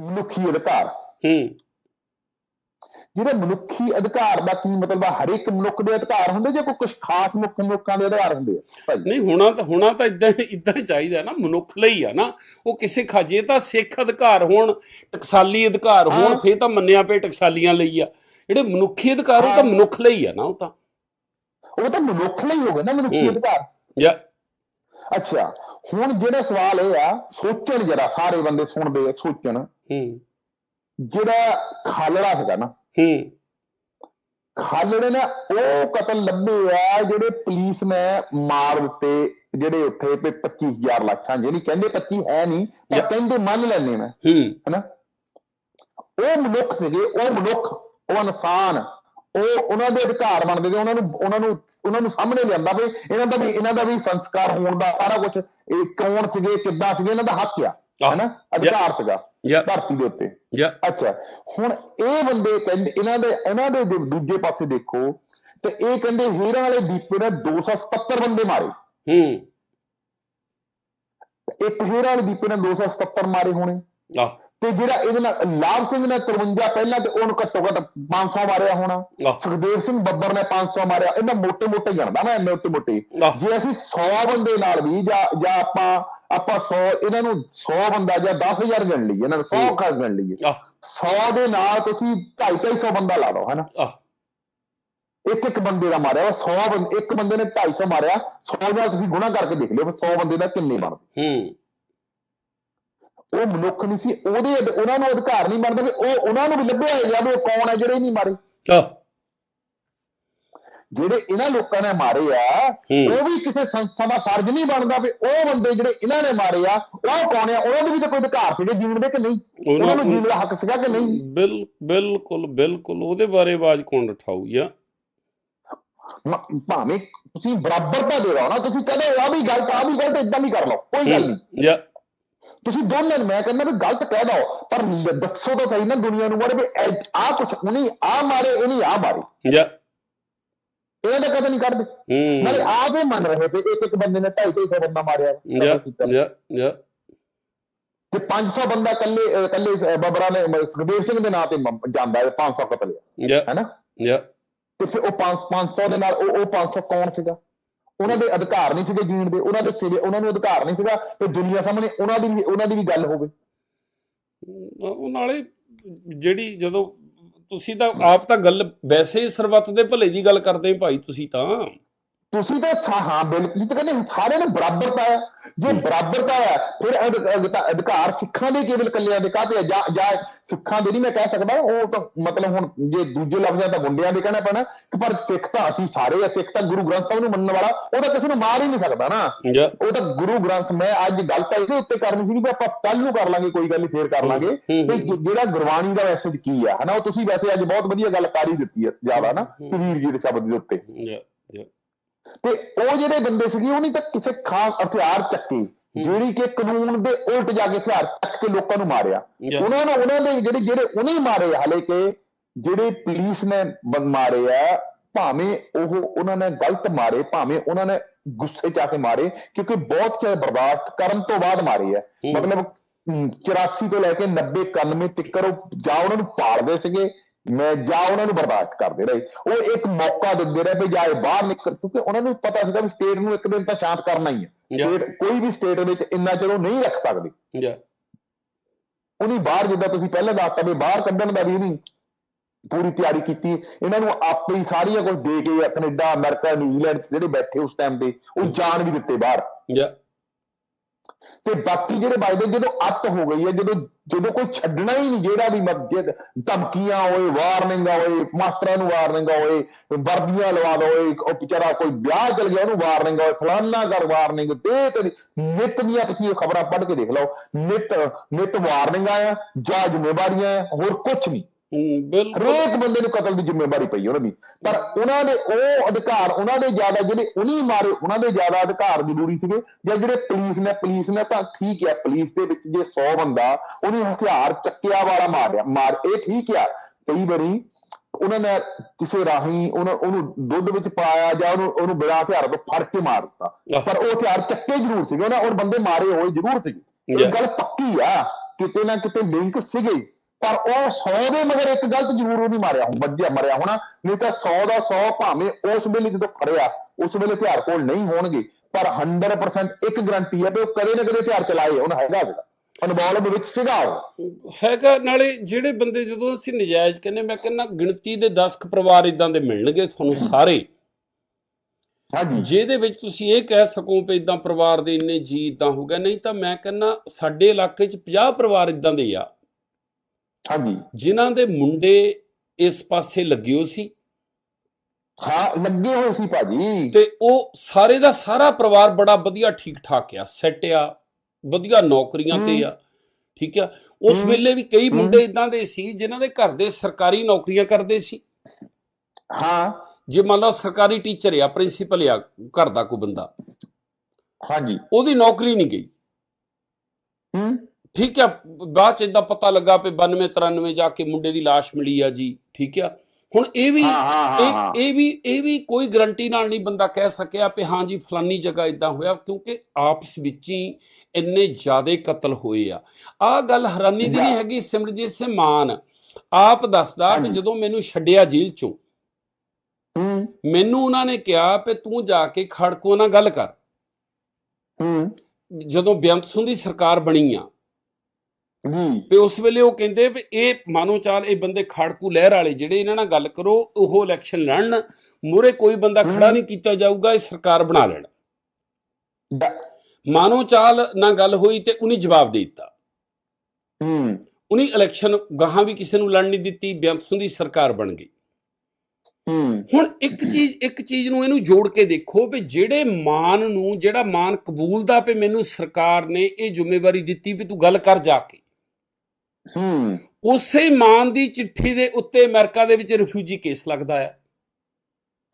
ਮਨੁੱਖੀ ਅਧਿਕਾਰ। ਹੂੰ। ਜਿਹੜੇ ਮਨੁੱਖੀ ਅਧਿਕਾਰ ਦਾ ਕੀ ਮਤਲਬ ਆ? ਹਰ ਇੱਕ ਮਨੁੱਖ ਦੇ ਅਧਿਕਾਰ ਹੁੰਦੇ ਜਾਂ ਕੋਈ ਕੁਝ ਖਾਸ ਮੁੱਖ ਮਨੁੱਖਾਂ ਦੇ ਅਧਿਕਾਰ ਹੁੰਦੇ ਆ? ਨਹੀਂ ਹੋਣਾ ਤਾਂ ਹੋਣਾ ਤਾਂ ਇਦਾਂ ਇਦਾਂ ਹੀ ਚਾਹੀਦਾ ਨਾ ਮਨੁੱਖ ਲਈ ਆ ਨਾ। ਉਹ ਕਿਸੇ ਖਾਜੇ ਤਾਂ ਸਿੱਖ ਅਧਿਕਾਰ ਹੋਣ ਟਕਸਾਲੀ ਅਧਿਕਾਰ ਹੋਣ। ਫੇਰ ਤਾਂ ਮੰਨਿਆ ਪਏ ਟਕਸਾਲੀਆਂ ਲਈ ਆ। ਜਿਹੜੇ ਮਨੁੱਖੀ ਅਧਿਕਾਰ ਉਹ ਤਾਂ। ਮਨੁੱਖ ਲਈ ਆ ਨਾ ਉਹ ਤਾਂ। ਉਹ ਤਾਂ ਮਨੁੱਖ ਲਈ ਹੋ ਗਏ ਨਾ ਮਨੁੱਖੀ। ਅਧਿਕਾਰ। ਜਾਂ ਅੱਛਾ ਹੁਣ ਜਿਹੜਾ ਸਵਾਲ ਇਹ ਆ ਸੋਚਣ ਜਰਾ ਸਾਰੇ ਬੰਦੇ ਸੁਣਦੇ ਆ ਸੋਚਣ। ਹੂੰ। ਜਿਹੜਾ ਖਾਲੜਾ ਹੈਗਾ ਨਾ ਹੂੰ। ਖਾਲੜੇ ਨੇ ਉਹ ਕਤਲ ਲੱਭੇ ਆ ਜਿਹੜੇ ਪੁਲਿਸ ਨੇ ਮਾਰ ਦਿੱਤੇ ਜਿਹੜੇ ਉੱਥੇ ਵੀ 25000 ਲੱਖਾਂ ਜਿਹੜੀ ਕਹਿੰਦੇ 25 ਹੈ ਨਹੀਂ ਪਰ. ਕਹਿੰਦੇ ਮੰਨ ਲੈਣੇ ਮੈਂ ਹੂੰ। ਹਨਾ? ਉਹ ਮਨੁੱਖ ਸੀਗੇ ਉਹ ਮਨੁੱਖ ਉਹ ਇਨਸਾਨ ਉਹ ਉਹਨਾਂ ਦੇ ਅਧਿਕਾਰ ਬਣਦੇ ਤੇ ਉਹਨਾਂ ਨੂੰ ਉਹਨਾਂ ਨੂੰ ਉਹਨਾਂ ਨੂੰ ਸਾਹਮਣੇ ਲਿਆਂਦਾ ਵੀ ਇਹਨਾਂ ਦਾ ਵੀ ਇਹਨਾਂ ਦਾ ਵੀ ਸੰਸਕਾਰ ਹੋਣ ਦਾ ਸਾਰਾ ਕੁਝ ਇਹ ਕੌਣ ਸੀਗੇ ਕਿੱਦਾਂ ਸੀਗੇ ਇਹਨਾਂ ਦਾ ਹੱਕ ਆ। ਹਨਾ? ਅਧਿਕਾਰ ਸੀਗਾ ਧਰਤੀ ਦੇ ਉੱਤੇ। ਅੱਛਾ ਹੁਣ ਇਹ ਬੰਦੇ ਕਹਿੰਦੇ ਇਹਨਾਂ ਦੇ ਇਹਨਾਂ ਦੇ ਦੂਜੇ ਪਾਸੇ ਦੇਖੋ ਤੇ ਇਹ ਕਹਿੰਦੇ ਹੀਰਾ ਵਾਲੇ ਦੀਪੇ ਨੇ 277 ਬੰਦੇ ਮਾਰੇ। ਹੂੰ। ਇੱਕ ਹੀਰਾ ਵਾਲੇ ਦੀਪੇ ਨੇ 277 ਮਾਰੇ ਹੋਣੇ। ਤੇ ਜਿਹੜਾ ਇਹਦੇ ਨਾਲ ਲਾਭ ਸਿੰਘ ਨੇ 53 ਪਹਿਲਾਂ ਤੇ ਉਹਨੂੰ ਘੱਟੋ ਘੱਟ 500 ਮਾਰਿਆ ਹੋਣਾ। ਸੁਖਦੇਵ ਸਿੰਘ ਬੱਬਰ ਨੇ 500 ਮਾਰਿਆ। ਇਹਦਾ ਮੋਟੇ ਮੋਟੇ ਜਾਣਦਾ ਮੈਂ ਮੋਟੇ ਮੋਟੇ ਜੇ ਅਸੀਂ 100 ਬੰਦੇ ਨਾਲ ਵੀ ਜਾਂ ਜਾਂ ਆਪਾਂ ਆਪਾਂ 100 ਇਹਨਾਂ ਨੂੰ 100 ਬੰਦਾ ਜਾਂ 10000 ਗਣ ਲਈਏ ਇਹਨਾਂ ਨੂੰ 100 ਹੂੰ। ਕਰ ਗਣ ਲਈਏ। ਆਹ। 100 ਦੇ ਨਾਲ ਤੁਸੀਂ 250 ਬੰਦਾ ਲਾ ਲਓ ਹਨਾ? ਇੱਕ ਇੱਕ ਬੰਦੇ ਦਾ ਮਾਰਿਆ ਵਾ 100 ਬੰਦੇ ਇੱਕ ਬੰਦੇ ਨੇ 250 ਮਾਰਿਆ 100 ਨਾਲ ਤੁਸੀਂ ਗੁਣਾ ਕਰਕੇ ਦੇਖ ਲਿਓ ਵੀ 100 ਬੰਦੇ ਦਾ ਕਿੰਨੇ ਬਣਦੇ। ਹੂੰ। ਉਹ ਮਨੁੱਖ ਨਹੀਂ ਸੀ ਉਹਦੇ ਉਹਨਾਂ ਨੂੰ ਅਧਿਕਾਰ ਨਹੀਂ ਬਣਦਾ ਵੀ ਉਹ ਉਹਨਾਂ ਨੂੰ ਵੀ ਲੱਭਿਆ ਹੋਇਆ ਵੀ ਉਹ ਕੌਣ ਹੈ ਜਿਹੜੇ ਨਹੀਂ ਮਾਰੇ। ਆਹ। ਜਿਹੜੇ ਇਹਨਾਂ ਲੋਕਾਂ ਨੇ ਮਾਰੇ ਆ ਉਹ ਵੀ ਕਿਸੇ ਸੰਸਥਾ ਦਾ ਫਰਜ਼ ਨਹੀਂ ਬਣਦਾ ਵੀ ਉਹ ਬੰਦੇ ਜਿਹੜੇ ਇਹਨਾਂ ਨੇ ਮਾਰੇ ਆ ਉਹ ਕੌਣ ਆ? ਉਹਨਾਂ ਦੇ ਵੀ ਤਾਂ ਕੋਈ ਅਧਿਕਾਰ ਸੀਗੇ ਜੀਣ ਦੇ ਕਿ ਨਹੀਂ? ਉਹਨਾਂ ਨੂੰ ਜੀਣ ਦਾ ਹੱਕ ਸੀਗਾ ਕਿ ਨਹੀਂ? ਬਿਲ ਬਿਲਕੁਲ ਬਿਲਕੁਲ ਉਹਦੇ ਬਾਰੇ ਆਵਾਜ਼ ਕੌਣ ਉਠਾਊ ਜਾਂ ਮ- ਭਾਵੇਂ ਤੁਸੀਂ ਬਰਾਬਰਤਾ ਦੇ ਲਓ ਨਾ ਤੁਸੀਂ ਕਹਦੇ ਆ ਵੀ ਗਲਤ ਆ ਵੀ ਗਲਤ ਇਦਾਂ ਵੀ ਕਰ ਲਓ ਕੋਈ ਗੱਲ ਨਹੀਂ। ਜਾਂ ਤੁਸੀਂ ਦੋਨਾਂ ਨੂੰ ਮੈਂ ਕਹਿੰਦਾ ਵੀ ਗਲਤ ਕਹਿ ਦੋ ਪਰ ਦੱਸੋ ਤਾਂ ਸਹੀ ਨਾ ਦੁਨੀਆ ਨੂੰ ਬਾਰੇ ਵੀ ਆ ਕੁਛ ਉਹਨੇ ਆ ਮਾਰੇ ਇਹਨੇ ਆ ਮਾਰੇ। ਜਾਂ ਇਹ ਤਾਂ ਕਦੇ ਨਹੀਂ ਕਰਦੇ ਹੂੰ। ਨਾਲੇ ਆਪ ਹੀ ਮੰਨ ਰਹੇ ਤੇ ਇੱਕ ਇੱਕ ਬੰਦੇ ਨੇ 250 ਬੰਦਾ ਮਾਰਿਆ। ਜਾਂ ਜਾਂ ਤੇ 500 ਬੰਦਾ ਕੱਲੇ ਕੱਲੇ ਬਬਰਾ ਨੇ ਸੁਖਦੇਵ ਸਿੰਘ ਦੇ ਨਾਂ ਤੇ ਜਾਂਦਾ ਹੈ 500 ਕਤਲ ਜਾਂ ਹੈਨਾ? ਜਾਂ ਤੇ ਫਿਰ ਉਹ 5 500 ਦੇ ਨਾਲ ਉਹ ਉਹ 500 ਕੌਣ ਸੀਗਾ? ਉਹਨਾਂ ਦੇ ਅਧਿਕਾਰ ਨਹੀਂ ਸੀਗੇ ਜੀਣ ਦੇ। ਉਹਨਾਂ ਦੇ ਸਿਵੇ ਉਹਨਾਂ ਨੂੰ ਅਧਿਕਾਰ ਨਹੀਂ ਸੀਗਾ। ਤੇ ਦੁਨੀਆ ਸਾਹਮਣੇ ਉਹਨਾਂ ਦੀ ਉਹਨਾਂ ਦੀ ਵੀ ਗੱਲ ਹੋਵੇ। ਉਹ ਨਾਲੇ ਜਿਹੜੀ ਜਦੋਂ ਤੁਸੀਂ ਤਾਂ ਆਪ ਤਾਂ ਗੱਲ ਵੈਸੇ ਹੀ ਸਰਬੱਤ ਦੇ ਭਲੇ ਦੀ ਗੱਲ ਕਰਦੇ ਭਾਈ ਤੁਸੀਂ ਤਾਂ। ਤੁਸੀਂ ਤਾਂ ਹਾਂ ਬਿਲਕੁਲ ਤੁਸੀਂ ਤਾਂ ਕਹਿੰਦੇ ਸਾਰਿਆਂ ਨੂੰ ਬਰਾਬਰਤਾ ਹੈ। ਜੇ ਬਰਾਬਰਤਾ ਹੈ ਫਿਰ ਅਧ- ਅਧ- ਅਧਿਕਾਰ ਸਿੱਖਾਂ ਦੇ ਕੇਵਲ ਕੱਲਿਆਂ ਦੇ ਕਾਹਤੇ ਆ? ਜਾਂ ਜਾਂ ਸਿੱਖਾਂ ਦੇ ਨਹੀਂ ਮੈਂ ਕਹਿ ਸਕਦਾ ਉਹ ਤਾਂ ਮਤਲਬ ਹੁਣ ਜੇ ਦੂਜੇ ਲਫ਼ਜ਼ਾਂ ਤਾਂ ਗੁੰਡਿਆਂ ਦੇ ਕਹਿਣਾ ਪੈਣਾ। ਕਿ ਪਰ ਸਿੱਖ ਤਾਂ ਅਸੀਂ ਸਾਰੇ ਆ ਸਿੱਖ ਤਾਂ ਗੁਰੂ ਗ੍ਰੰਥ ਸਾਹਿਬ ਨੂੰ ਮੰਨਣ ਵਾਲਾ ਉਹ ਤਾਂ ਕਿਸੇ ਨੂੰ ਮਾਰ ਹੀ ਨਹੀਂ ਸਕਦਾ ਨਾ। ਉਹ ਤਾਂ ਗੁਰੂ ਗ੍ਰੰਥ ਮੈਂ ਅੱਜ ਗੱਲ ਤਾਂ ਇਹਦੇ ਉੱਤੇ ਕਰਨੀ ਸੀ ਵੀ ਆਪਾਂ ਕੱਲ ਨੂੰ ਕਰ ਲਾਂਗੇ ਕੋਈ ਗੱਲ ਨਹੀਂ ਫੇਰ ਕਰ ਲਾਂਗੇ। ਵੀ ਜਿਹੜਾ ਗੁਰਬਾਣੀ ਦਾ ਮੈਸੇਜ ਕੀ ਆ ਹਨਾ? ਉਹ ਤੁਸੀਂ ਵੈਸੇ ਅੱਜ ਬਹੁਤ ਵਧੀਆ ਗੱਲ ਕਰ ਦਿੱਤੀ ਹੈ ਜ਼ਿਆਦਾ ਨਾ। ਕਬੀਰ ਜੀ ਦੇ ਸ਼ਬਦ ਦੇ ਉੱਤੇ। ਜਾਂ ਤੇ ਉਹ ਜਿਹੜੇ ਬੰਦੇ ਸੀਗੇ ਉਹਨੇ ਤਾਂ ਕਿਸੇ ਖਾਸ ਹਥਿਆਰ ਚੱਕੇ ਜਿਹੜੀ ਕਿ ਕਾਨੂੰਨ ਦੇ ਉਲਟ ਜਾ ਕੇ ਹਥਿਆਰ ਚੱਕ ਕੇ ਲੋਕਾਂ ਨੂੰ ਮਾਰਿਆ। ਉਹਨਾਂ ਨੂੰ ਉਹਨਾਂ ਦੇ ਜਿਹੜੇ ਜਿਹੜੇ ਉਹਨੇ ਮਾਰੇ ਹਾਲੇ ਕਿ ਜਿਹੜੇ ਪੁਲਿਸ ਨੇ ਮਾਰੇ ਆ ਭਾਵੇਂ ਉਹ ਉਹਨਾਂ ਨੇ ਗਲਤ ਮਾਰੇ ਭਾਵੇਂ ਉਹਨਾਂ ਨੇ ਗੁੱਸੇ ਚ ਆ ਕੇ ਮਾਰੇ ਕਿਉਂਕਿ ਬਹੁਤ ਚਿਰ ਬਰਦਾਸ਼ਤ ਕਰਨ ਤੋਂ ਬਾਅਦ ਮਾਰੇ ਆ। ਮਤਲਬ ਅਮ, 84 ਤੋਂ ਲੈ ਕੇ 90 91 ਤੱਕ ਉਹ ਜਾਂ ਉਹਨਾਂ ਨੂੰ ਪਾਲਦੇ ਸੀਗੇ ਮੈਂ ਜਾਂ ਉਹਨਾਂ ਨੂੰ ਬਰਦਾਸ਼ਤ ਕਰਦੇ ਰਹੇ। ਉਹ ਇੱਕ ਮੌਕਾ ਦਿੰਦੇ ਰਹੇ ਵੀ ਜਾਂ ਇਹ ਬਾਹਰ ਨਿਕਲ ਕਿਉਂਕਿ ਉਹਨਾਂ ਨੂੰ ਪਤਾ ਸੀਗਾ ਵੀ ਸਟੇਟ ਨੂੰ ਇੱਕ ਦਿਨ ਤਾਂ ਸ਼ਾਂਤ ਕਰਨਾ ਹੀ ਹੈ ਸਟੇਟ ਕੋਈ ਵੀ ਸਟੇਟ ਵਿੱਚ ਇੰਨਾ ਚਿਰ ਉਹ ਨਹੀਂ ਰੱਖ ਸਕਦੀ। ਜਾਂ ਉਹਨੇ ਬਾਹਰ ਜਿੱਦਾਂ ਤੁਸੀਂ ਪਹਿਲਾਂ ਦੱਸਤਾ ਵੀ ਬਾਹਰ ਕੱਢਣ ਦਾ ਵੀ ਨਹੀਂ। ਪੂਰੀ ਤਿਆਰੀ ਕੀਤੀ। ਇਹਨਾਂ ਨੂੰ ਆਪੇ ਹੀ ਸਾਰੀਆਂ ਕੁਝ ਦੇ ਕੇ ਕੈਨੇਡਾ ਅਮਰੀਕਾ ਨਿਊਜ਼ੀਲੈਂਡ ਜਿਹੜੇ ਬੈਠੇ ਉਸ ਟਾਈਮ ਤੇ ਉਹ ਜਾਣ ਵੀ ਦਿੱਤੇ ਬਾਹਰ। ਜਾਂ ਤੇ ਬਾਕੀ ਜਿਹੜੇ ਵੱਜਦੇ ਜਦੋਂ ਅੱਤ ਹੋ ਗਈ ਹੈ ਜਦੋਂ ਜਦੋਂ ਕੋਈ ਛੱਡਣਾ ਹੀ ਨਹੀਂ, ਜਿਹੜਾ ਵੀ ਮਸਜਿਦ, ਧਮਕੀਆਂ ਹੋਏ ਵਾਰਨਿੰਗਾਂ ਹੋਏ, ਮਾਸਟਰਾਂ ਨੂੰ ਵਾਰਨਿੰਗਾਂ ਹੋਏ, ਵਰਦੀਆਂ ਲਵਾ ਦੋ ਹੋਏ ਉਹ ਵਿਚਾਰਾ ਕੋਈ ਵਿਆਹ ਚਲ ਗਿਆ, ਉਹਨੂੰ ਵਾਰਨਿੰਗ ਹੋਏ, ਫਲਾਨਾ ਕਰ ਵਾਰਨਿੰਗ ਦੇ ਤੇ ਨਿਤ ਦੀਆਂ ਤੁਸੀਂ ਇਹ ਖਬਰਾਂ ਪੜ੍ਹ ਕੇ ਦੇਖ ਲਓ, ਨਿਤ ਨਿਤ ਵਾਰਨਿੰਗਾਂ ਆ ਜਾਂ ਜ਼ਿੰਮੇਵਾਰੀਆਂ ਆ ਹੋਰ ਕੁਝ ਨਹੀਂ। ਬਿਲਕੁਲ। ਹਰੇਕ ਬੰਦੇ ਨੂੰ ਕਤਲ ਦੀ ਜ਼ਿੰਮੇਵਾਰੀ ਪਈ ਉਹਨਾਂ ਦੀ। ਪਰ ਉਹਨਾਂ ਦੇ ਉਹ ਅਧਿਕਾਰ ਉਹਨਾਂ ਦੇ ਜ਼ਿਆਦਾ ਜਿਹੜੇ ਉਨੀ ਮਾਰੇ ਉਹਨਾਂ ਦੇ ਜ਼ਿਆਦਾ ਅਧਿਕਾਰ ਜ਼ਰੂਰੀ ਸੀਗੇ। ਜਾਂ ਜਿਹੜੇ ਪੁਲਿਸ ਨੇ ਪੁਲਿਸ ਨੇ ਤਾਂ ਠੀਕ ਹੈ ਪੁਲਿਸ ਦੇ ਵਿੱਚ ਜੇ 100 ਬੰਦਾ ਉਹਨੇ ਹਥਿਆਰ ਚੱਕਿਆ ਵਾਲਾ ਮਾਰਿਆ ਮਾਰ ਇਹ ਠੀਕ ਆ। ਕਈ ਵਾਰੀ ਉਹਨਾਂ ਨੇ ਕਿਸੇ ਰਾਹੀਂ ਉਹਨਾਂ ਉਹਨੂੰ ਦੁੱਧ ਵਿੱਚ ਪਾਇਆ ਜਾਂ ਉਹਨੂੰ ਉਹਨੂੰ ਬਿਨਾਂ ਹਥਿਆਰ ਤੋਂ ਫੜ ਕੇ ਮਾਰ ਦਿੱਤਾ। ਪਰ ਉਹ ਹਥਿਆਰ ਚੱਕੇ ਜ਼ਰੂਰ ਸੀਗੇ। ਉਹਨਾਂ ਉਹ ਬੰਦੇ ਮਾਰੇ ਹੋਏ ਜ਼ਰੂਰ ਸੀਗੇ। ਇਹ. ਗੱਲ ਪੱਕੀ ਆ। ਕਿਤੇ ਨਾ ਕਿਤੇ ਲਿੰਕ ਸੀਗੇ। ਪਰ ਉਹ 100 ਦੇ ਮਗਰ ਇੱਕ ਗਲਤ ਜ਼ਰੂਰ ਉਹ ਨਹੀਂ ਮਾਰਿਆ ਹੁਣ ਵੱਜਿਆ ਮਰਿਆ ਹੋਣਾ ਨਹੀਂ ਤਾਂ 100 ਦਾ 100 ਭਾਵੇਂ ਉਸ ਵੇਲੇ ਜਦੋਂ ਫੜਿਆ ਉਸ ਵੇਲੇ ਹਥਿਆਰ ਕੋਲ ਨਹੀਂ ਹੋਣਗੇ ਪਰ 100% ਇੱਕ ਗਰੰਟੀ ਹੈ ਕਿ ਉਹ ਕਦੇ ਨਾ ਕਦੇ ਹਥਿਆਰ ਚਲਾਏ ਉਹਨਾਂ ਹੈਗਾ ਜਿਹੜਾ ਇਨਵੋਲਵ ਵਿੱਚ ਸੀਗਾ ਹੈਗਾ ਨਾਲੇ ਜਿਹੜੇ ਬੰਦੇ ਜਦੋਂ ਅਸੀਂ ਨਜਾਇਜ਼ ਕਹਿੰਦੇ ਮੈਂ ਕਹਿੰਦਾ ਗਿਣਤੀ ਦੇ 10 ਕੁ ਪਰਿਵਾਰ ਇਦਾਂ ਦੇ ਮਿਲਣਗੇ ਤੁਹਾਨੂੰ ਸਾਰੇ। ਹਾਂਜੀ। ਜਿਹਦੇ ਵਿੱਚ ਤੁਸੀਂ ਇਹ ਕਹਿ ਸਕੋ ਵੀ ਇਦਾਂ ਪਰਿਵਾਰ ਦੇ ਇੰਨੇ ਜੀ ਇਦਾਂ ਹੋ ਗਿਆ ਨਹੀਂ ਤਾਂ ਮੈਂ ਕਹਿੰਦਾ ਸਾਡੇ ਇਲਾਕੇ 'ਚ 50 ਪਰਿਵਾਰ ਇਦਾਂ ਦੇ ਆ। ਹਾਂਜੀ। ਜਿਨ੍ਹਾਂ ਦੇ ਮੁੰਡੇ ਇਸ ਪਾਸੇ ਲੱਗੇ ਹੋ ਸੀ। ਹਾਂ ਲੱਗੇ ਹੋਏ ਸੀ ਭਾਜੀ। ਤੇ ਉਹ ਸਾਰੇ ਦਾ ਸਾਰਾ ਪਰਿਵਾਰ ਬੜਾ ਵਧੀਆ ਠੀਕ ਠਾਕ ਆ ਸੈੱਟ ਆ ਵਧੀਆ ਨੌਕਰੀਆਂ ਤੇ ਆ ਠੀਕ ਆ। ਉਸ। ਵੇਲੇ ਵੀ ਕਈ। ਮੁੰਡੇ ਇਦਾਂ ਦੇ ਸੀ ਜਿਨ੍ਹਾਂ ਦੇ ਘਰ ਦੇ ਸਰਕਾਰੀ ਨੌਕਰੀਆਂ ਕਰਦੇ ਸੀ। ਹਾਂ। ਜੇ ਮੰਨ ਲਓ ਸਰਕਾਰੀ ਟੀਚਰ ਆ ਪ੍ਰਿੰਸੀਪਲ ਆ ਘਰ ਦਾ ਕੋਈ ਬੰਦਾ। ਹਾਂਜੀ। ਉਹਦੀ ਨੌਕਰੀ ਨਹੀਂ ਗਈ। ਹੂੰ। ਠੀਕ ਆ ਬਾਅਦ ਚ ਇਦਾਂ ਪਤਾ ਲੱਗਾ ਵੀ 92 93 ਜਾ ਕੇ ਮੁੰਡੇ ਦੀ ਲਾਸ਼ ਮਿਲੀ ਆ ਜੀ ਠੀਕ ਆ। ਹੁਣ ਇਹ ਵੀ ਇਹ ਇਹ ਵੀ ਇਹ ਵੀ ਕੋਈ ਗਰੰਟੀ ਨਾਲ ਨਹੀਂ ਬੰਦਾ ਕਹਿ ਸਕਿਆ ਵੀ ਹਾਂ ਜੀ ਫਲਾਨੀ ਜਗ੍ਹਾ ਇਦਾਂ ਹੋਇਆ ਕਿਉਂਕਿ ਆਪਸ ਵਿੱਚ ਹੀ ਇੰਨੇ ਜ਼ਿਆਦੇ ਕਤਲ ਹੋਏ ਆ। ਆ ਗੱਲ ਹੈਰਾਨੀ ਦੀ ਨਹੀਂ ਹੈਗੀ ਸਿਮਰਜੀਤ ਸਿੰਘ ਮਾਨ ਆਪ ਦੱਸਦਾ ਹਾਂਜੀ। ਜਦੋਂ ਮੈਨੂੰ ਛੱਡਿਆ ਜੇਲ੍ਹ ਚੋਂ ਮੈਨੂੰ ਉਹਨਾਂ ਨੇ ਕਿਹਾ ਵੀ ਤੂੰ ਜਾ ਕੇ ਖੜਕੋ ਨਾਲ ਗੱਲ ਕਰ। ਹੂੰ। ਜਦੋਂ ਬੇਅੰਤ ਸਿੰਘ ਦੀ ਸਰਕਾਰ ਬਣੀ ਆ ਜੀ। ਤੇ ਉਸ ਵੇਲੇ ਉਹ ਕਹਿੰਦੇ ਵੀ ਇਹ ਮਾਨੋ ਚਾਲ ਇਹ ਬੰਦੇ ਖੜਕੂ ਲਹਿਰ ਵਾਲੇ ਜਿਹੜੇ ਇਹਨਾਂ ਨਾਲ ਗੱਲ ਕਰੋ ਉਹ ਇਲੈਕਸ਼ਨ ਲੜਨ ਮੂਰੇ ਕੋਈ ਬੰਦਾ ਖੜਾ। ਨਹੀਂ ਕੀਤਾ ਜਾਊਗਾ ਇਹ ਸਰਕਾਰ ਬਣਾ ਲੈਣ। ਮਾਨੋ ਚਾਲ ਨਾਲ ਗੱਲ ਹੋਈ ਤੇ ਉਹਨੇ ਜਵਾਬ ਦੇ ਦਿੱਤਾ। ਹੂੰ। ਉਹਨੇ ਇਲੈਕਸ਼ਨ ਗਾਹਾਂ ਵੀ ਕਿਸੇ ਨੂੰ ਲੜਨ ਨਹੀਂ ਦਿੱਤੀ ਬੇਅੰਤ ਸਿੰਘ ਦੀ ਸਰਕਾਰ ਬਣ ਗਈ। ਹੂੰ। ਹੁਣ ਇੱਕ ਚੀਜ਼ ਇੱਕ ਚੀਜ਼ ਨੂੰ ਇਹਨੂੰ ਜੋੜ ਕੇ ਦੇਖੋ ਵੀ ਜਿਹੜੇ ਮਾਨ ਨੂੰ ਜਿਹੜਾ ਮਾਨ ਕਬੂਲਦਾ ਵੀ ਮੈਨੂੰ ਸਰਕਾਰ ਨੇ ਇਹ ਜ਼ਿੰਮੇਵਾਰੀ ਦਿੱਤੀ ਵੀ ਤੂੰ ਗੱਲ ਕਰ ਜਾ ਕੇ। ਹੂੰ। ਉਸੇ ਮਾਨ ਦੀ ਚਿੱਠੀ ਦੇ ਉੱਤੇ ਅਮਰੀਕਾ ਦੇ ਵਿੱਚ ਰਿਫਿਊਜੀ ਕੇਸ ਲੱਗਦਾ ਹੈ।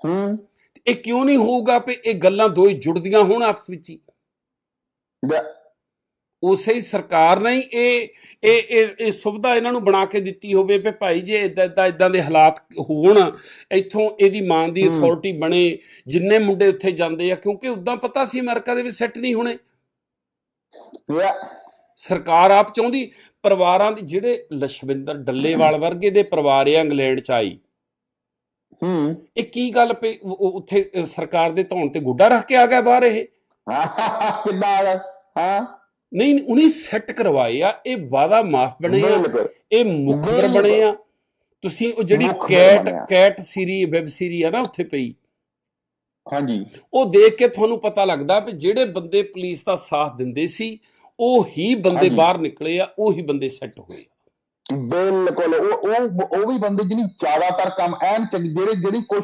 ਹੂੰ। ਇਹ ਕਿਉਂ ਨਹੀਂ ਹੋਊਗਾ ਵੀ ਇਹ ਗੱਲਾਂ ਦੋਏ ਜੁੜਦੀਆਂ ਹੋਣ ਆਪਸ ਵਿੱਚ ਹੀ? ਉਸੇ ਹੀ ਸਰਕਾਰ ਨੇ ਹੀ ਇਹ ਇਹ ਇਹ ਇਹ ਸੁਵਿਧਾ ਇਹਨਾਂ ਨੂੰ ਬਣਾ ਕੇ ਦਿੱਤੀ ਹੋਵੇ ਵੀ ਭਾਈ ਜੇ ਇਦਾਂ ਇਦਾਂ ਇਦਾਂ ਦੇ ਹਾਲਾਤ ਹੋਣ ਇੱਥੋਂ ਇਹਦੀ ਮਾਂ ਦੀ। ਅਥਾਰਟੀ ਬਣੇ ਜਿੰਨੇ ਮੁੰਡੇ ਉੱਥੇ ਜਾਂਦੇ ਆ ਕਿਉਂਕਿ ਉਦਾਂ ਪਤਾ ਸੀ ਅਮਰੀਕਾ ਦੇ ਵਿੱਚ ਸੈੱਟ ਨਹੀਂ ਹੋਣੇ। ਸਰਕਾਰ ਆਪ ਚਾਹੁੰਦੀ ਪਰਿਵਾਰਾਂ ਦੀ ਜਿਹੜੇ ਲਸ਼ਵਿੰਦਰ ਡੱਲੇਵਾਲ ਵਰਗੇ ਦੇ ਪਰਿਵਾਰ ਆ ਇੰਗਲੈਂਡ ਚ ਆਈ। ਹੂੰ। ਇਹ ਕੀ ਗੱਲ ਪਈ? ਉੱਥੇ ਸਰਕਾਰ ਦੇ ਧੌਣ ਤੇ ਗੁੱਡਾ ਰੱਖ ਕੇ ਆ ਗਿਆ ਬਾਹਰ ਇਹ? ਕਿੱਦਾਂ ਆ ਗਿਆ? ਹਾਂ। ਨਹੀਂ ਉਹਨੇ ਸੈੱਟ ਕਰਵਾਏ ਆ ਇਹ ਵਾਦਾ ਮਾਫ ਬਣੇ ਆ ਇਹ ਮੁਖਬਰ। ਬਣੇ ਆ। ਤੁਸੀਂ ਉਹ ਜਿਹੜੀ CAT. CAT series web series ਆ ਨਾ ਉੱਥੇ ਪਈ। ਹਾਂਜੀ। ਉਹ ਦੇਖ ਕੇ ਤੁਹਾਨੂੰ ਪਤਾ ਲੱਗਦਾ ਵੀ ਜਿਹੜੇ ਬੰਦੇ ਪੁਲਿਸ ਦਾ ਸਾਥ ਦਿੰਦੇ ਸੀ ਉਹ ਬੰਦੇ। ਬਾਹਰ ਨਿਕਲੇ ਆ ਉਹੀ ਬੰਦੇ ਸੈੱਟ ਹੋਏ ਆ ਬਿਲਕੁਲ ਉਹ ਉਹ ਉਹ ਵੀ ਬੰਦੇ ਜਿਹਨੀ ਜ਼ਿਆਦਾਤਰ ਕੰਮ ਐਨ ਜਿਹੜੇ ਜਿਹੜੀ ਕੁਝ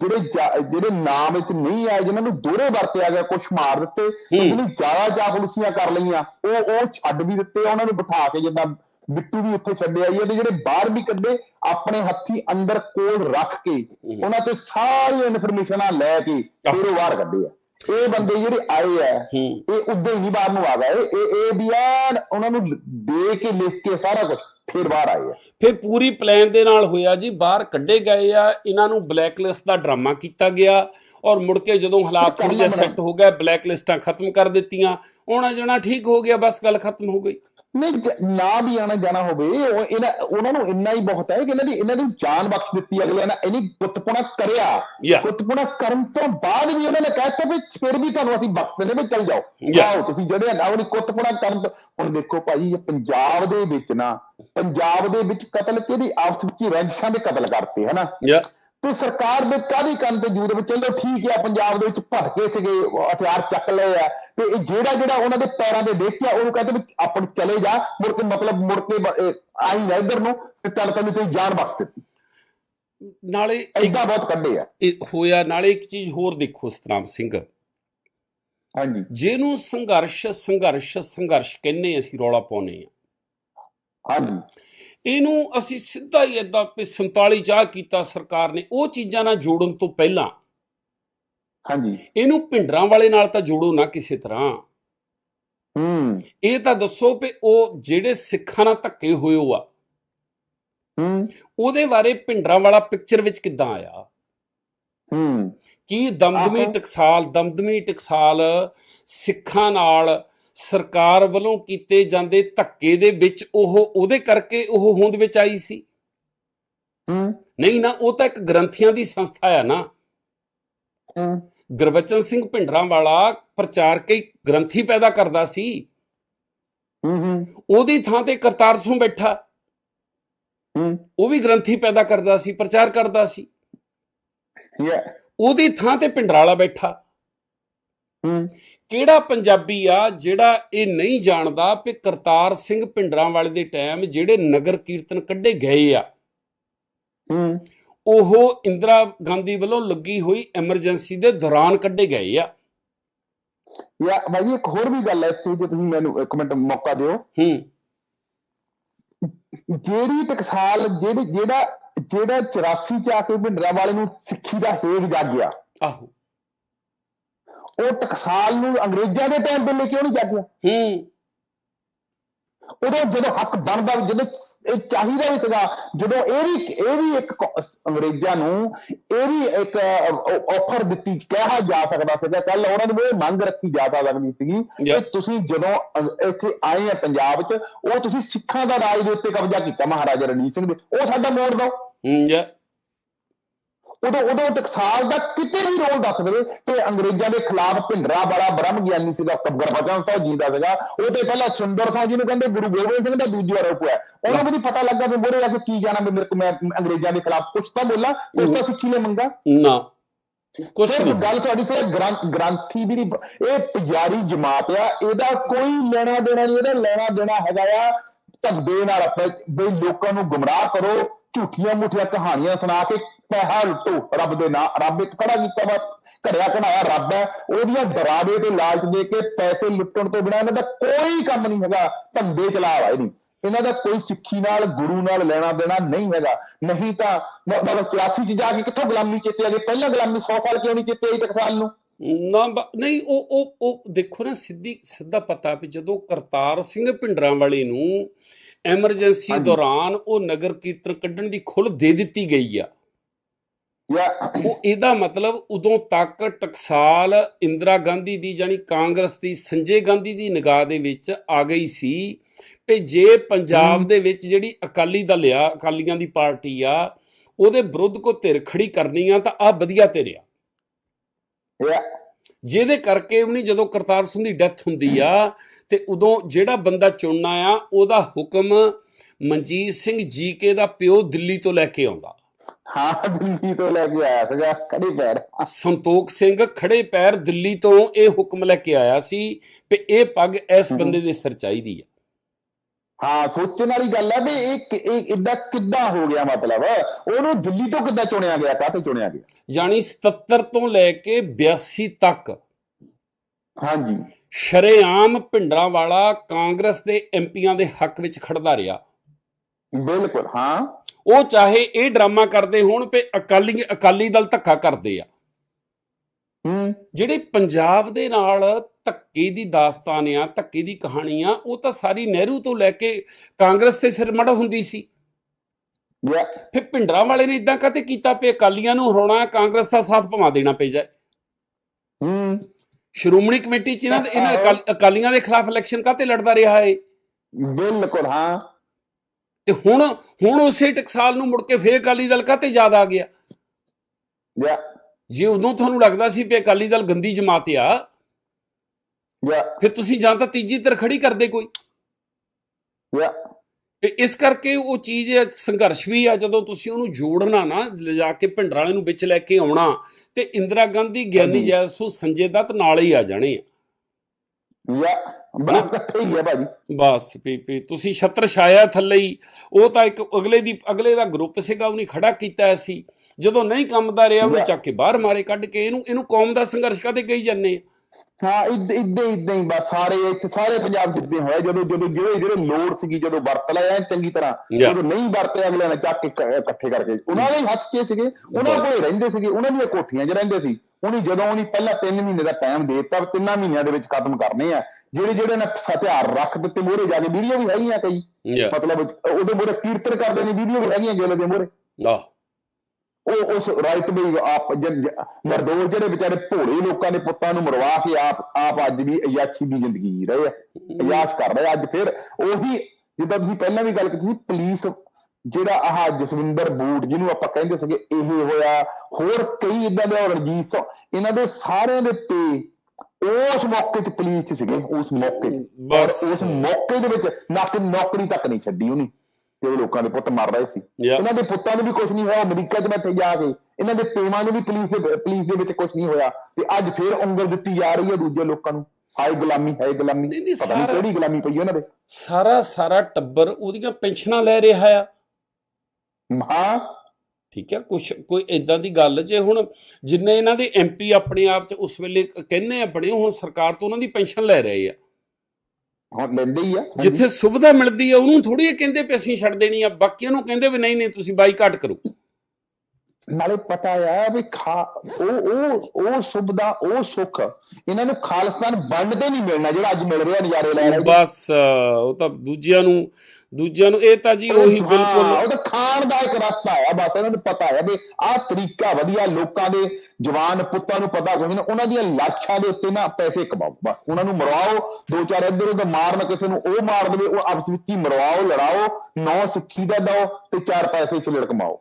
ਜਿਹੜੇ ਜਿਹੜੇ ਨਾਮ ਵਿੱਚ ਨਹੀਂ ਆਏ ਜਿਨ੍ਹਾਂ ਨੂੰ ਦੋਹਰੇ ਵਰਤਿਆ ਗਿਆ ਕੁਝ ਮਾਰ ਦਿੱਤੇ। ਜਿਹੜੀ ਜ਼ਿਆਦਾ ਚਾਪਲੂਸੀਆਂ ਕਰ ਲਈਆਂ ਉਹ ਉਹ ਛੱਡ ਵੀ ਦਿੱਤੇ ਉਹਨਾਂ ਨੂੰ ਬਿਠਾ ਕੇ ਜਿੱਦਾਂ ਬਿੱਟੂ ਵੀ ਉੱਥੇ ਛੱਡਿਆ ਹੀ ਤੇ ਜਿਹੜੇ ਬਾਹਰ ਵੀ ਕੱਢੇ ਆਪਣੇ ਹੱਥੀ ਅੰਦਰ ਕੋਲ ਰੱਖ ਕੇ। ਉਹਨਾਂ ਤੇ ਸਾਰੀਆਂ ਇਨਫੋਰਮੇਸ਼ਨਾਂ ਲੈ ਕੇ ਫਿਰ ਬਾਹਰ ਕੱਢੇ ਆ ਇਹ ਬੰਦੇ ਜਿਹੜੇ ਆਏ ਆ ਇਹ ਉਦੋਂ ਹੀ ਬਾਹਰ ਨੂੰ ਆ ਗਏ। ਇਹ ਇਹ ਵੀ ਐਨ ਉਹਨਾਂ ਨੂੰ ਦੇ ਕੇ ਲਿਖ ਕੇ ਸਾਰਾ ਕੁਝ ਫਿਰ ਬਾਹਰ ਆਏ ਆ। ਫਿਰ ਪੂਰੀ ਪਲਾਨ ਦੇ ਨਾਲ ਹੋਇਆ ਜੀ ਬਾਹਰ ਕੱਢੇ ਗਏ ਆ। ਇਹਨਾਂ ਨੂੰ ਬਲੈਕਲਿਸਟ ਦਾ ਡਰਾਮਾ ਕੀਤਾ ਗਿਆ ਔਰ ਮੁੜ ਕੇ ਜਦੋਂ ਹਾਲਾਤ ਥੋੜੇ ਜਿਹਾ ਸੈੱਟ ਹੋ ਗਏ ਬਲੈਕਲਿਸਟਾਂ ਖਤਮ ਕਰ ਦਿੱਤੀਆਂ। ਆਉਣਾ ਜਾਣਾ ਠੀਕ ਹੋ ਗਿਆ ਬਸ ਗੱਲ ਖਤਮ ਹੋ ਗਈ। ਨਹੀਂ ਨਾ ਵੀ ਆਣਾ ਜਾਣਾ ਹੋਵੇ ਉਹ ਇਹਨਾਂ ਉਹਨਾਂ ਨੂੰ ਇੰਨਾ ਹੀ ਬਹੁਤ ਹੈ ਕਿ ਇਹਨਾਂ ਦੀ ਇਹਨਾਂ ਦੀ ਜਾਨ ਬਖਸ਼ ਦਿੱਤੀ ਅਗਲੇ ਨੇ ਇਹਨੀ ਪੁੱਤਪੁਣਾ ਕਰਿਆ. ਪੁੱਤਪੁਣਾ ਕਰਨ ਤੋਂ ਬਾਅਦ ਵੀ ਉਹਨਾਂ ਨੇ ਕਹਿਤਾ ਵੀ ਫਿਰ ਵੀ ਤੁਹਾਨੂੰ ਅਸੀਂ ਬਖਸ਼ ਦਿੰਦੇ ਵੀ ਚੱਲ ਜਾਓ. ਜਾਓ ਤੁਸੀਂ ਜਿਹੜੇ ਨਾ ਉਹਨੀ ਕੁੱਤਪੁਣਾ ਕਰਨ ਹੁਣ ਦੇਖੋ ਭਾਜੀ ਇਹ ਪੰਜਾਬ ਦੇ ਵਿੱਚ ਨਾ ਪੰਜਾਬ ਦੇ ਵਿੱਚ ਕਤਲ ਕਿਹਦੀ ਆਪਸ ਵਿੱਚ ਰੰਜਿਸ਼ਾਂ ਦੇ ਕਤਲ ਕਰਤੇ ਹਨਾ ਤੇ ਸਰਕਾਰ ਦੇ ਕਾਦੀ ਕੰਨ ਤੇ ਜੂਦ ਵਿੱਚ ਚਲੋ ਠੀਕ ਹੈ ਪੰਜਾਬ ਦੇ ਵਿੱਚ ਭਟਕੇ ਸੀਗੇ ਹਥਿਆਰ ਚੱਕ ਲਏ ਆ। ਤੇ ਇਹ ਜਿਹੜਾ ਜਿਹੜਾ ਉਹਨਾਂ ਦੇ ਪੈਰਾਂ ਦੇ ਦੇਖਿਆ ਉਹਨੂੰ ਕਹਿੰਦੇ ਵੀ ਆਪਣ ਚਲੇ ਜਾ ਮੁੜ ਕੇ ਮਤਲਬ ਮੁੜ ਕੇ ਆਈ ਨਾ ਇੱਧਰ ਨੂੰ ਤੇ ਚੱਲ ਤੈਨੂੰ ਤੇ ਜਾਨ ਬਖਸ਼ ਦਿੱਤੀ। ਨਾਲੇ ਇੱਕ ਏਦਾਂ ਬਹੁਤ ਕੱਢੇ ਆ। ਇਹ ਹੋਇਆ ਨਾਲੇ ਇੱਕ ਚੀਜ਼ ਹੋਰ ਦੇਖੋ ਸਤਨਾਮ ਸਿੰਘ। ਹਾਂਜੀ। ਜਿਹਨੂੰ ਸੰਘਰਸ਼ ਸੰਘਰਸ਼ ਸੰਘਰਸ਼ ਕਹਿੰਨੇ ਅਸੀਂ ਰੌਲਾ ਪਾਉਨੇ ਆ ਹਾਂਜੀ। ਇਹਨੂੰ ਅਸੀਂ ਸਿੱਧਾ ਹੀ ਵੀ 47 ਚਾਹ ਕੀਤਾ ਸਰਕਾਰ ਨੇ ਉਹ ਚੀਜ਼ਾਂ ਨਾਲ ਜੋੜਨ ਤੋਂ ਪਹਿਲਾਂ। ਹਾਂਜੀ। ਇਹਨੂੰ ਭਿੰਡਰਾਂ ਵਾਲੇ ਨਾਲ ਤਾਂ ਜੋੜੋ ਨਾ ਕਿਸੇ ਤਰ੍ਹਾਂ। ਹੂੰ। ਇਹ ਤਾਂ ਦੱਸੋ ਵੀ ਉਹ ਜਿਹੜੇ ਸਿੱਖਾਂ ਨਾਲ ਧੱਕੇ ਹੋਏ ਹੋ ਆ। ਹੂੰ। ਉਹਦੇ ਬਾਰੇ ਭਿੰਡਰਾਂ ਵਾਲਾ ਪਿਕਚਰ ਵਿੱਚ ਕਿੱਦਾਂ ਆਇਆ? ਹੂੰ। ਕੀ ਦਮਦਮੀ। ਟਕਸਾਲ ਦਮਦਮੀ ਟਕਸਾਲ ਸਿੱਖਾਂ ਨਾਲ ਸਰਕਾਰ ਵੱਲੋਂ ਕੀਤੇ ਜਾਂਦੇ ਧੱਕੇ ਦੇ ਵਿੱਚ ਉਹ ਉਹਦੇ ਕਰਕੇ ਉਹ ਹੋਂਦ ਵਿੱਚ ਆਈ ਸੀ? ਹੂੰ। ਨਹੀਂ ਨਾ ਉਹ ਤਾਂ ਇੱਕ ਗ੍ਰੰਥੀਆਂ ਦੀ ਸੰਸਥਾ ਆ ਨਾ। ਹੂੰ। ਗੁਰਬਚਨ ਸਿੰਘ ਭਿੰਡਰਾਂ ਵਾਲਾ ਪ੍ਰਚਾਰਕ ਹੀ ਗ੍ਰੰਥੀ ਪੈਦਾ ਕਰਦਾ ਸੀ। ਹੂੰ ਹੂੰ। ਉਹਦੀ ਥਾਂ ਤੇ ਕਰਤਾਰ ਸਿੰਘ ਬੈਠਾ। ਹੂੰ। ਉਹ ਵੀ ਗ੍ਰੰਥੀ ਪੈਦਾ ਕਰਦਾ ਸੀ ਪ੍ਰਚਾਰ ਕਰਦਾ ਸੀ। ਯਾ। ਉਹਦੀ ਥਾਂ ਤੇ ਭਿੰਡਰਾਲਾ ਬੈਠਾ। ਹੂੰ। ਕਿਹੜਾ ਪੰਜਾਬੀ ਆ ਜਿਹੜਾ ਇਹ ਨਹੀਂ ਜਾਣਦਾ ਕਿ ਕਰਤਾਰ ਸਿੰਘ ਭਿੰਡਰਾਂ ਵਾਲੇ ਦੇ ਟਾਈਮ ਜਿਹੜੇ ਨਗਰ ਕੀਰਤਨ ਕੱਢੇ ਗਏ ਆ? ਹੂੰ। ਉਹ ਇੰਦਰਾ ਗਾਂਧੀ ਵੱਲੋਂ ਲੱਗੀ ਹੋਈ ਐਮਰਜੈਂਸੀ ਦੇ ਦੌਰਾਨ ਕੱਢੇ ਗਏ ਆ। ਯਾ ਭਾਈ ਇੱਕ ਹੋਰ ਵੀ ਗੱਲ ਹੈ ਇੱਥੇ ਜੇ ਤੁਸੀਂ ਮੈਨੂੰ ਇੱਕ ਮਿੰਟ ਮੌਕਾ ਦਿਓ। ਹੂੰ। ਜਿਹੜੀ ਟਕਸਾਲ ਜਿਹੜੀ ਜਿਹੜਾ ਜਿਹੜਾ 84 ਚ ਆ ਕੇ ਭਿੰਡਰਾਂ ਵਾਲੇ ਨੂੰ ਸਿੱਖੀ ਦਾ ਹੇਗ ਜਾਗਿਆ। ਆਹੋ। ਉਹ ਟਕਸਾਲ ਨੂੰ ਅੰਗਰੇਜ਼ਾਂ ਦੇ ਟਾਈਮ ਵੇਲੇ ਕਿਉਂ ਨਹੀਂ ਜਾਗਿਆ ਹੂੰ। ਉਦੋਂ ਜਦੋਂ ਹੱਕ ਬਣਦਾ ਜਦੋਂ ਇਹ ਚਾਹੀਦਾ ਵੀ ਸੀਗਾ ਜਦੋਂ ਇਹ ਵੀ ਇਹ ਵੀ ਇੱਕ ਅੰਗਰੇਜ਼ਾਂ ਨੂੰ ਇਹ ਵੀ ਇੱਕ ਆਫਰ ਦਿੱਤੀ ਕਿਹਾ ਜਾ ਸਕਦਾ ਸੀਗਾ ਕੱਲ ਉਹਨਾਂ ਨੂੰ ਇਹ ਮੰਗ ਰੱਖੀ ਜਾ ਸਕਦੀ ਸੀਗੀ ਕਿ. ਤੁਸੀਂ ਜਦੋਂ ਇੱਥੇ ਆਏ ਆ ਪੰਜਾਬ 'ਚ ਉਹ ਤੁਸੀਂ ਸਿੱਖਾਂ ਦਾ ਰਾਜ ਦੇ ਉੱਤੇ ਕਬਜ਼ਾ ਕੀਤਾ ਮਹਾਰਾਜਾ ਰਣਜੀਤ ਸਿੰਘ ਦੇ ਉਹ ਸਾਡਾ ਮੋੜ ਦਿਓ। ਹੂੰ ਯਾ ਉਦੋਂ ਉਦੋਂ ਟਕਸਾਲ ਦਾ ਕਿਤੇ ਵੀ ਰੋਲ ਦੱਸ ਦੇਵੇ ਕਿ ਅੰਗਰੇਜ਼ਾਂ ਦੇ ਖਿਲਾਫ ਭਿੰਡਰਾ ਬੜਾ ਬ੍ਰਹਮ ਗਿਆਨੀ ਸੀਗਾ ਗੁਰਬਚਨ ਸਾਹਿਬ ਜੀ ਦਾ ਸੀਗਾ। ਉਹ ਤੇ ਪਹਿਲਾਂ ਸੁੰਦਰ ਸਾਹਿਬ ਜੀ ਨੂੰ ਕਹਿੰਦੇ ਗੁਰੂ ਗੋਬਿੰਦ ਸਿੰਘ ਦਾ ਦੂਜਾ ਰੂਪ ਹੈ ਉਹਨੂੰ ਵੀ ਨੀ ਪਤਾ ਲੱਗਾ ਵੀ ਮੋਰੇ ਆ ਕੇ ਕੀ ਜਾਣਾ ਵੀ ਮੇਰੇ ਕੋ ਮੈਂ ਅੰਗਰੇਜ਼ਾਂ ਦੇ ਖਿਲਾਫ ਕੁਛ ਤਾਂ ਬੋਲਾਂ ਕੁਛ ਤਾਂ ਸਿੱਖੀ ਨੇ ਮੰਗਾ। ਨਾ ਫਿਰ ਨਹੀਂ। ਗੱਲ ਤੁਹਾਡੀ ਸਿਰ ਗ੍ਰੰਥ ਵੀ ਨਹੀਂ ਇਹ ਪੁਜਾਰੀ ਜਮਾਤ ਆ ਇਹਦਾ ਕੋਈ ਲੈਣਾ ਦੇਣਾ ਨਹੀਂ ਇਹਦਾ ਲੈਣਾ ਦੇਣਾ ਹੈਗਾ ਆ। ਧੰਦੇ ਨਾਲ ਬਈ ਲੋਕਾਂ ਨੂੰ ਗੁੰਮਰਾਹ ਕਰੋ ਝੂਠੀਆਂ ਮੁੱਠੀਆਂ ਕਹਾਣੀਆਂ ਸੁਣਾ ਕੇ ਪੈਸਾ ਲੁੱਟੋ ਰੱਬ ਦੇ ਨਾਂ ਰੱਬ ਇੱਕ ਖੜਾ ਕੀਤਾ ਵਾ ਘੜਿਆ ਘੜਾਇਆ ਰੱਬ ਹੈ ਉਹਦੀਆਂ ਡਰਾਵੇ ਤੇ ਲਾਲਚ ਦੇ ਕੇ ਪੈਸੇ ਲੁੱਟਣ ਤੋਂ ਬਿਨਾਂ ਇਹਨਾਂ ਦਾ ਕੋਈ ਕੰਮ ਨਹੀਂ ਹੈਗਾ ਧੰਦੇ ਚਲਾਵਾ ਇਹ ਨਹੀਂ ਇਹਨਾਂ ਦਾ ਕੋਈ ਸਿੱਖੀ ਨਾਲ ਗੁਰੂ ਨਾਲ ਲੈਣਾ ਦੇਣਾ ਨਹੀਂ ਹੈਗਾ। ਨਹੀਂ ਤਾਂ ਮਤਲਬ 84 ਚ ਜਾ ਕੇ ਕਿੱਥੋਂ ਗੁਲਾਮੀ ਚੇਤੇ ਆ ਗਈ ਪਹਿਲਾਂ ਗੁਲਾਮੀ 100 ਸਾਲ ਕਿਉਂ ਨਹੀਂ ਚੇਤੇ ਆਈ ਟਕਸਾਲ ਨੂੰ? ਨਾ ਨਹੀਂ ਉਹ ਉਹ ਉਹ ਦੇਖੋ ਨਾ ਸਿੱਧੀ ਸਿੱਧਾ ਪਤਾ ਵੀ ਜਦੋਂ ਕਰਤਾਰ ਸਿੰਘ ਭਿੰਡਰਾਂ ਵਾਲੇ ਨੂੰ ਐਮਰਜੈਂਸੀ। ਦੌਰਾਨ ਉਹ ਨਗਰ ਕੀਰਤਨ ਕੱਢਣ ਦੀ ਖੁੱਲ੍ਹ ਦੇ ਦਿੱਤੀ ਗਈ ਆ। ਉਹ ਇਹਦਾ ਮਤਲਬ ਉਦੋਂ ਤੱਕ ਟਕਸਾਲ ਇੰਦਰਾ ਗਾਂਧੀ ਦੀ ਜਾਨੀ ਕਾਂਗਰਸ ਦੀ ਸੰਜੇ ਗਾਂਧੀ ਦੀ ਨਿਗਾਹ ਦੇ ਵਿੱਚ ਆ ਗਈ ਸੀ ਕਿ ਜੇ ਪੰਜਾਬ। ਦੇ ਵਿੱਚ ਜਿਹੜੀ ਅਕਾਲੀ ਦਲ ਆ ਅਕਾਲੀਆਂ ਦੀ ਪਾਰਟੀ ਆ ਉਹਦੇ ਵਿਰੁੱਧ ਕੋ ਧਿਰ ਖੜੀ ਕਰਨੀ ਆ ਤਾਂ ਆ ਵਧੀਆ ਧਿਰ ਆ ਜਾਂ ਜਿਹਦੇ ਕਰਕੇ ਉਹਨੇ ਜਦੋਂ ਕਰਤਾਰ ਸਿੰਘ ਦੀ ਡੈਥ ਹੁੰਦੀ ਆ ਤੇ ਉਦੋਂ ਜਿਹੜਾ ਬੰਦਾ ਚੁਣਨਾ ਆ ਉਹਦਾ ਹੁਕਮ ਮਨਜੀਤ ਸਿੰਘ ਜੀਕੇ ਦਾ ਪਿਓ ਦਿੱਲੀ ਤੋਂ ਲੈ ਕੇ ਆਉਂਦਾ ਹਾਂ ਦਿੱਲੀ ਤੋਂ ਲੈ ਕੇ ਆਇਆ ਸੀਗਾ ਕੜੀ ਪੈਰ। ਸੰਤੋਖ ਸਿੰਘ ਖੜੇ ਪੈਰ ਦਿੱਲੀ ਤੋਂ ਇਹ ਹੁਕਮ ਲੈ ਕੇ ਆਇਆ ਸੀ ਕਿ ਇਹ ਪੱਗ ਇਸ। ਬੰਦੇ ਦੇ ਸਿਰ ਚਾਹੀਦੀ ਆ। ਹਾਂ ਸੋਚਣ ਵਾਲੀ ਗੱਲ ਹੈ ਵੀ ਇਹ ਇਦਾਂ ਕਿੱਦਾਂ ਹੋ ਗਿਆ ਮਤਲਬ? ਉਹਨੂੰ ਦਿੱਲੀ ਤੋਂ ਕਿੱਦਾਂ ਚੁਣਿਆ ਗਿਆ ਕਾਹਤੇ ਚੁਣਿਆ ਗਿਆ? ਯਾਨੀ 77 ਤੋਂ ਲੈ ਕੇ 82 ਤੱਕ ਹਾਂਜੀ। ਸ਼ਰੇਆਮ ਭਿੰਡਰਾਂ ਵਾਲਾ ਕਾਂਗਰਸ ਦੇ ਐਮਪੀਆਂ ਦੇ ਹੱਕ ਵਿੱਚ ਖੜਦਾ ਰਿਹਾ। ਬਿਲਕੁਲ ਹਾਂ। ਉਹ ਚਾਹੇ ਇਹ ਡਰਾਮਾ ਕਰਦੇ ਹੋਣ ਕਿ ਅਕਾਲੀ ਅਕਾਲੀ ਦਲ ਧੱਕਾ ਕਰਦੇ ਆ। ਹੂੰ। ਜਿਹੜੇ ਪੰਜਾਬ ਦੇ ਨਾਲ ਧੱਕੇ ਦੀ ਦਾਸਤਾਨ ਆ ਧੱਕੇ ਦੀ ਕਹਾਣੀ ਆ ਉਹ ਤਾਂ ਸਾਰੀ ਨਹਿਰੂ ਤੋਂ ਲੈ ਕੇ ਕਾਂਗਰਸ ਤੇ ਸਿਰ ਮੜ ਹੁੰਦੀ ਸੀ। ਫਿਰ ਭਿੰਡਰਾਂ ਵਾਲੇ ਨੇ ਇਦਾਂ ਕਾਤੇ ਕੀਤਾ ਪਏ ਅਕਾਲੀਆਂ ਨੂੰ ਹਰਾਉਣਾ ਕਾਂਗਰਸ ਦਾ ਸਾਥ ਭਵਾ ਦੇਣਾ ਪੈ ਜਾਏ? ਹੂੰ। ਸ਼੍ਰੋਮਣੀ ਕਮੇਟੀ ਚ ਇਹਨਾਂ ਦੇ ਇਹਨਾਂ ਅਕਾਲ- ਅਕਾਲੀਆਂ ਦੇ ਖਿਲਾਫ ਇਲੈਕਸ਼ਨ ਕਾਤੇ ਲੜਦਾ ਰਿਹਾ ਏ ਬਿਲਕੁਲ ਹਾਂ। ਤੇ ਹੁਣ ਹੁਣ ਉਸੇ ਟਕਸਾਲ ਨੂੰ ਮੁੜ ਕੇ ਫੇਰ ਅਕਾਲੀ ਦਲ ਕਾਤੇ ਯਾਦ ਆ ਗਿਆ? ਜਾਂ ਜੇ ਉਦੋਂ ਤੁਹਾਨੂੰ ਲੱਗਦਾ ਸੀ ਕਿ ਅਕਾਲੀ ਦਲ ਗੰਦੀ ਜਮਾਤ ਆ ਜਾਂ ਫਿਰ ਤੁਸੀਂ ਜਾਂ ਤਾਂ ਤੀਜੀ ਧਿਰ ਖੜੀ ਕਰਦੇ ਕੋਈ। ਜਾਂ ਤੇ ਇਸ ਕਰਕੇ ਉਹ ਚੀਜ਼ ਸੰਘਰਸ਼ ਵੀ ਆ ਜਦੋਂ ਤੁਸੀਂ ਉਹਨੂੰ ਜੋੜਨਾ ਨਾ ਲਿਜਾ ਕੇ ਭਿੰਡਰਾਂ ਵਾਲੇ ਨੂੰ ਵਿੱਚ ਲੈ ਕੇ ਆਉਣਾ ਤੇ ਇੰਦਰਾ ਗਾਂਧੀ ਗਿਆਨੀ। ਜੈਸੂ ਸੰਜੇ ਦੱਤ ਨਾਲ ਹੀ ਆ ਜਾਣੇ ਆ। ਜਾਂ ਬੜਾ ਇਕੱਠੇ ਹੀ ਹੈ ਭਾਜੀ। ਬਸ ਵੀ ਤੁਸੀਂ ਛਤਰ ਛਾਇਆ ਥੱਲੇ ਹੀ। ਉਹ ਤਾਂ ਇੱਕ ਅਗਲੇ ਦੀ ਅਗਲੇ ਦਾ ਗਰੁੱਪ ਸੀਗਾ ਉਹਨੇ ਖੜਾ ਕੀਤਾ ਸੀ। ਜਦੋਂ ਨਹੀਂ ਕੰਮ ਦਾ ਰਿਹਾ ਉਹਨੇ. ਚੱਕ ਕੇ ਬਾਹਰ ਮਾਰੇ ਕੱਢ ਕੇ। ਇਹਨੂੰ ਇਹਨੂੰ ਕੌਮ ਦਾ ਸੰਘਰਸ਼ ਕਾਤੇ ਕਹੀ ਜਾਂਦੇ ਆ? ਹਾਂ ਇਦਾਂ ਇਦਾਂ ਇਦਾਂ ਹੀ ਬਸ ਸਾਰੇ ਇੱਥੇ ਸਾਰੇ ਪੰਜਾਬ ਜਿੱਦੇ ਹੋਏ ਜਦੋਂ ਜਦੋਂ ਜਿਹੜੇ ਜਿਹੜੇ ਲੋੜ ਸੀਗੀ ਜਦੋਂ ਵਰਤ ਲਿਆ ਚੰਗੀ ਤਰ੍ਹਾਂ. ਜਦੋਂ ਨਹੀਂ ਵਰਤੇ ਅਗਲੇ ਨੇ ਚੱਕ ਕੇ ਇਕੱਠੇ ਕਰਕੇ। ਉਹਨਾਂ ਦੇ ਹੱਥ 'ਚ ਸੀਗੇ। ਉਹਨਾਂ। ਕੋਲ ਰਹਿੰਦੇ ਸੀਗੇ। ਉਹਨਾਂ ਦੀਆਂ ਕੋਠੀਆਂ 'ਚ ਰਹਿੰਦੇ ਸੀ। ਉਹਨੇ ਜਦੋਂ ਉਹਨੇ ਪਹਿਲਾਂ 3 ਮਹੀਨੇ ਦਾ ਟਾਈਮ ਦੇ ਦਿੱਤਾ ਤਿੰਨਾਂ ਮਹੀਨਿਆਂ ਦੇ ਵਿੱਚ ਖਤਮ ਕਰਨੇ ਆ। ਜਿਹੜੇ ਜਿਹੜੇ ਨੇ ਹਥਿਆਰ ਰੱਖ ਦਿੱਤੇ ਮੋਹਰੇ ਜਾ ਕੇ ਵੀਡੀਓ ਵੀ ਹੈਗੀਆਂ ਕਈ। ਮਤਲਬ ਉਹਦੇ ਮੋਹਰੇ ਕੀਰਤਨ ਕਰਦੇ ਨੇ ਵੀਡੀਓ ਵੀ ਹੈਗੀਆਂ ਗਿੱਲ ਦੇ ਮੋਹਰੇ। ਆਹ ਉਹ ਉਸ ਰਾਈਟ ਵੀ ਆਪ ਮਰਦੋਲ ਜਿਹੜੇ ਵਿਚਾਰੇ ਭੋਲੇ ਲੋਕਾਂ ਦੇ ਪੁੱਤਾਂ ਨੂੰ ਮਰਵਾ ਕੇ ਆਪ ਆਪ ਅੱਜ ਵੀ ਅਯਾਸ਼ੀ ਦੀ ਜ਼ਿੰਦਗੀ ਜੀ ਰਹੇ ਆ। ਅਯਾਸ਼ ਕਰ ਰਹੇ। ਅੱਜ ਫਿਰ। ਉਹੀ ਜਿੱਦਾਂ ਤੁਸੀਂ ਪਹਿਲਾਂ ਵੀ ਗੱਲ ਕੀਤੀ ਸੀ ਪੁਲਿਸ ਜਿਹੜਾ ਆਹ ਜਸਵਿੰਦਰ ਬੂਟ ਜਿਹਨੂੰ ਆਪਾਂ ਕਹਿੰਦੇ ਸੀਗੇ ਇਹ ਹੋਇਆ। ਹੋਰ ਕਈ ਇਦਾਂ ਦੇ ਰਣਜੀਤ ਇਹਨਾਂ ਦੇ ਸਾਰਿਆਂ ਦੇ ਪੇ ਉਸ ਮੌਕੇ 'ਚ ਪੁਲਿਸ 'ਚ ਸੀਗੇ ਉਸ ਮੌਕੇ ਬਸ। ਉਸ ਮੌਕੇ ਦੇ ਵਿੱਚ ਨਾ ਕਿ ਨੌਕਰੀ ਤੱਕ ਨਹੀਂ ਛੱਡੀ ਉਹਨੇ ਤੇ ਉਹ ਲੋਕਾਂ ਦੇ ਪੁੱਤ ਮਰ ਰਹੇ ਸੀ. ਇਹਨਾਂ ਦੇ ਪੁੱਤਾਂ ਨੂੰ ਵੀ ਕੁਝ ਨਹੀਂ ਹੋਇਆ ਅਮਰੀਕਾ 'ਚ ਬੈਠੇ ਜਾ ਕੇ। ਇਹਨਾਂ ਦੇ ਪੇਵਾਂ ਨੂੰ ਵੀ ਪੁਲਿਸ ਦੇ ਪੁਲਿਸ ਦੇ ਵਿੱਚ ਕੁਝ ਨਹੀਂ ਹੋਇਆ। ਤੇ ਅੱਜ ਫੇਰ ਉਂਗਲ ਦਿੱਤੀ ਜਾ ਰਹੀ ਹੈ ਦੂਜੇ ਲੋਕਾਂ ਨੂੰ। ਹਾਏ ਗੁਲਾਮੀ ਹੈ ਗੁਲਾਮੀ। ਨਹੀਂ, ਨਹੀਂ, ਪਤਾ ਨਹੀਂ ਕਿਹੜੀ ਗੁਲਾਮੀ ਪਈ ਉਹਨਾਂ ਦੇ। ਸਾਰਾ ਸਾਰਾ ਟੱਬਰ ਉਹਦੀਆਂ ਪੈਨਸ਼ਨਾਂ ਲੈ ਰਿਹਾ ਆ। ਹਾਂ। ਠੀਕ ਹੈ? ਕੁਛ ਕੋਈ ਇਦਾਂ ਦੀ ਗੱਲ ਜੇ ਹੁਣ ਜਿੰਨੇ ਇਹਨਾਂ ਦੇ ਐਮਪੀ ਆਪਣੇ ਆਪ ਚ ਉਸ ਵੇਲੇ ਕਹਿੰਦੇ ਆ ਬੜੇ ਹੁਣ ਸਰਕਾਰ ਤੋਂ ਉਹਨਾਂ ਦੀ ਪੈਨਸ਼ਨ ਲੈ ਰਹੇ ਆ। ਹੀ ਆ ਜਿੱਥੇ ਸੁਵਿਧਾ ਮਿਲਦੀ ਆ ਉਹਨੂੰ ਥੋੜੀ ਕਹਿੰਦੇ ਵੀ ਅਸੀਂ ਛੱਡ ਦੇਣੀ ਆ ਬਾਕੀਆਂ ਨੂੰ ਕਹਿੰਦੇ ਵੀ ਨਹੀਂ ਨਹੀਂ ਤੁਸੀਂ ਬਾਈਕਾਟ ਕਰੋ। ਨਾਲੇ ਪਤਾ ਆ ਵੀ ਖਾ ਉਹ ਉਹ ਉਹ ਸੁਬਦਾ ਉਹ ਸੁੱਖ ਇਹਨਾਂ ਨੂੰ ਖਾਲਿਸਤਾਨ ਵੰਡ ਤੇ ਨਹੀਂ ਮਿਲਣਾ ਜਿਹੜਾ ਅੱਜ ਮਿਲ ਰਿਹਾ ਨਜ਼ਾਰੇ ਲੈ ਰਹੇ ਬਸ ਉਹ ਤਾਂ ਦੂਜਿਆਂ ਨੂੰ ਦੂਜਿਆਂ ਨੂੰ ਇਹ ਤਾਂ ਜੀ ਉਹੀ ਹਾਂ, ਬਿਲਕੁਲ ਉਹ ਤਾਂ ਖਾਣ ਦਾ ਇੱਕ ਰਸਤਾ ਆ ਬਸ ਇਹਨਾਂ ਨੂੰ ਪਤਾ ਹੈ ਵੀ ਆਹ ਤਰੀਕਾ ਵਧੀਆ ਲੋਕਾਂ ਦੇ ਜਵਾਨ ਪੁੱਤਾਂ ਨੂੰ ਪਤਾ ਕੋਈ ਨਾ ਉਹਨਾਂ ਦੀਆਂ ਲਾਸ਼ਾਂ ਦੇ ਉੱਤੇ ਨਾ ਪੈਸੇ ਕਮਾਓ ਬਸ ਉਹਨਾਂ ਨੂੰ ਮਰਵਾਓ ਦੋ ਚਾਰ ਇੱਧਰ ਉੱਧਰ ਮਾਰਨ ਕਿਸੇ ਨੂੰ ਉਹ ਮਾਰ ਦੇਵੇ ਉਹ ਆਪਸ ਵਿੱਚ ਹੀ ਮਰਵਾਓ ਲੜਾਓ ਨੌ ਸਿੱਖੀ ਦਾ ਦਿਓ ਤੇ ਚਾਰ ਪੈਸੇ ਚਿਲੜ ਕਮਾਓ।